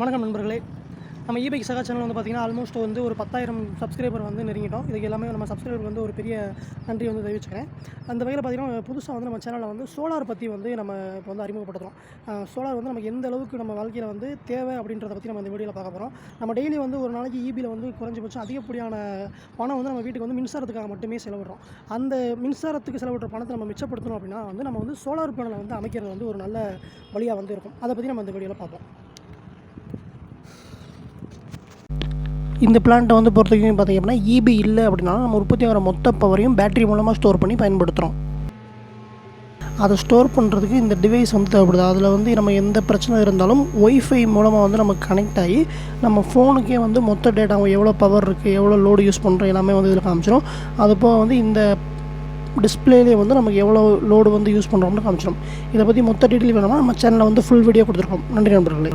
வணக்கம் நண்பர்களே. நம்ம இபைக் சகா சேனல் வந்து பார்த்திங்கன்னா ஆல்மோஸ்ட் வந்து ஒரு பத்தாயிரம் சப்ஸ்கிரைபர் வந்து நெருங்கிட்டோம். இதுக்கு எல்லாமே நம்ம சப்ஸ்கிரைபர் வந்து ஒரு பெரிய நன்றி வந்து தெரிவிச்சுக்கிறேன். அந்த வகையில் பார்த்திங்கன்னா புதுசாக வந்து நம்ம சேனலில் வந்து சோலார் பற்றி வந்து நம்ம இப்போ வந்து அறிமுகப்படுத்துகிறோம் சோலார் வந்து நமக்கு எந்த அளவுக்கு நம்ம வாழ்க்கையில் வந்து தேவை அப்படின்றத பற்றி நம்ம இந்த வீடியோவில் பார்க்க போகிறோம் நம்ம டெய்லி வந்து ஒரு நாளைக்கு ஈபியில் வந்து குறைஞ்சபட்சம் அதிகப்படியான பணம் வந்து நம்ம வீட்டுக்கு வந்து மின்சாரத்துக்காக மட்டுமே செலவிடுறோம். அந்த மின்சாரத்துக்கு செலவிடுற பணத்தை நம்ம மிச்சப்படுத்தணும் அப்படின்னா வந்து நம்ம வந்து சோலார் பேனலை வந்து அமைக்கிறது வந்து ஒரு நல்ல வழியாக வந்து இருக்கும். அதை பற்றி நம்ம இந்த வீடியோவில் பார்ப்போம். இந்த பிளான்ட்டை வந்து பொறுத்த வரைக்கும் பார்த்திங்க அப்படின்னா இபி இல்லை அப்படின்னா நம்ம உற்பத்தி ஆகிற மொத்த பவரையும் பேட்டரி மூலமாக ஸ்டோர் பண்ணி பயன்படுத்துகிறோம் அதை ஸ்டோர் பண்ணுறதுக்கு இந்த டிவைஸ் வந்து தேவைப்படுது. அதில் வந்து நம்ம எந்த பிரச்சனை இருந்தாலும் ஒய்ஃபை மூலமாக வந்து நம்ம கனெக்ட் ஆகி நம்ம ஃபோனுக்கே வந்து மொத்த டேட்டா எவ்வளோ பவர் இருக்குது எவ்வளோ லோடு யூஸ் பண்ணுறோம் எல்லாமே வந்து இதில் காமிச்சிடும் அது போக வந்து இந்த டிஸ்பிளேலேயே வந்து நமக்கு எவ்வளோ லோடு வந்து யூஸ் பண்ணுறோம்னு காமிச்சிடும் இதை பற்றி மொத்த டீட்டெயில் வேணும்னா நம்ம சேனலில் வந்து ஃபுல் வீடியோ கொடுத்துருக்கோம். நன்றி நண்பர்களே.